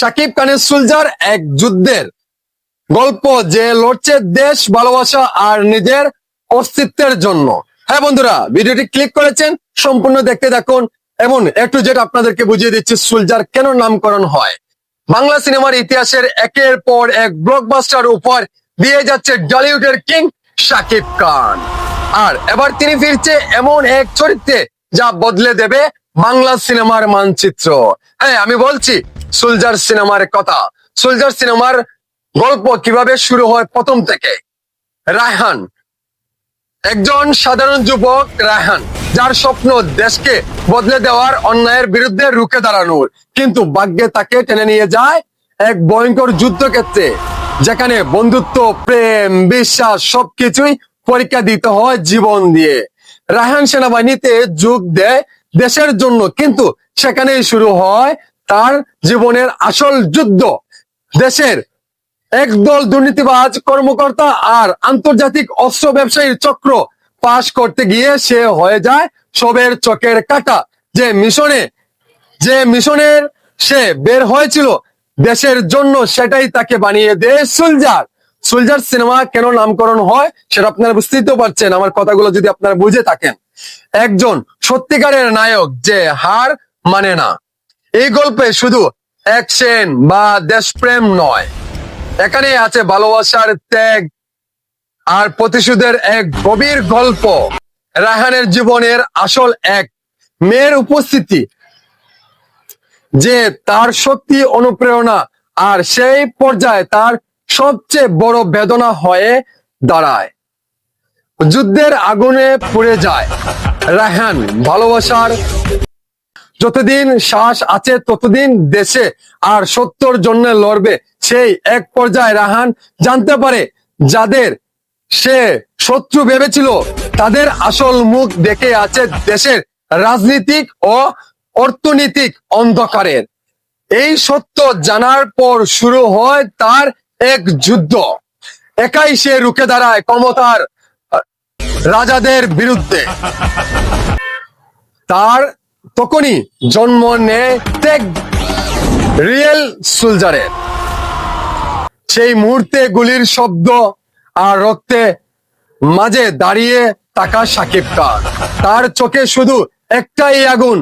সাকিব খানের সুলজার এক যুদ্ধের গল্প যে লড়ছে দেশ ভালোবাসা আর নিজের অস্তিত্বের জন্য। হ্যাঁ বন্ধুরা, ভিডিওটি ক্লিক করেছেন, সম্পূর্ণ দেখতে দেখুন এবং একটু যেটা আপনাদেরকে বুঝিয়ে দিচ্ছি সুলজার কেন নামকরণ হয়। বাংলা সিনেমার ইতিহাসের একের পর এক ব্লকবাস্টার উপর দিয়ে যাচ্ছে টলিউডের কিং শাকিব খান। আর এবার তিনি ফিরছে এমন এক চরিত্রে যা বদলে দেবে বাংলা সিনেমার মানচিত্র। হ্যাঁ আমি বলছি, সুলজার সিনেমার কথা। সুলজার সিনেমার গল্প কীভাবে শুরু হয় প্রথম থেকে? রায়হান। একজন সাধারণ যুবক, রায়হান, যার স্বপ্ন দেশকে বদলে দেওয়ার অন্যায়ের বিরুদ্ধে রুখে দাঁড়ানোর। কিন্তু ভাগ্যে তাকে টেনে নিয়ে যায় এক ভয়ঙ্কর যুদ্ধক্ষেত্রে, যেখানে বন্ধুত্ব, প্রেম, বিশ্বাস সবকিছুই পরীক্ষা দিতে হয় জীবন দিয়ে। রায়হান সেনাবাহিনীতে যোগ দেয় দেশের জন্য। কিন্তু সেখানেই শুরু হয় তার জীবনের আসল যুদ্ধ। দেশের একদল দুর্নীতিবাজ কর্মকর্তা আর আন্তর্জাতিক অস্ত্র ব্যবসায়ীর চক্র পাশ করতে গিয়ে সে হয়ে যায় সবের চোখের কাটা। যে মিশনে, যে মিশনের সে বের হয়েছিল, দেশের জন্য সেটাই তাকে বানিয়ে দেয় সুলজার। সুলজার সিনেমা কেন নামকরণ হয় সেটা আপনারা বুঝতেই তো পারছেন, আমার কথাগুলো যদি আপনারা বুঝে থাকেন। একজন সত্যিকারের নায়ক যে হার মানে না। এই গল্পে শুধু অ্যাকশন বা দেশপ্রেম নয়, এখানে আছে ভালোবাসার ত্যাগ আর প্রতিশোধের এক গভীর গল্প। রায়হানের জীবনের আসল এক মেয়ের উপস্থিতি, যে তার শক্তি, অনুপ্রেরণা আর সেই পর্যায়ে তার সবচেয়ে বড় বেদনা হয়ে দাঁড়ায়। যুদ্ধের আগুনে পুড়ে যায়। রায়হান ভালোবাসার যতদিন শ্বাস আছে, ততদিন দেশে আর সত্যর জন্য লড়বে। সেই এক পর্যায়ে রাহান জানতে পারে, যাদের সে শত্রু ভেবেছিল, তাদের আসল মুখ দেখে আছে দেশের রাজনীতিক ও অর্থনৈতিক অন্ধকারের। এই সত্য জানার পর শুরু হয় তার এক যুদ্ধ। একাই সে রুখে দাঁড়ায় ক্ষমতার রাজাদের বিরুদ্ধে। তার তখনই জন্ম নেয় টেক রিয়েল সুলজারের। সেই মুহূর্তে গুলির শব্দ আর রক্তে মাঝে দাঁড়িয়ে তাকা সাকিব তার চোখে শুধু একটাই আগুন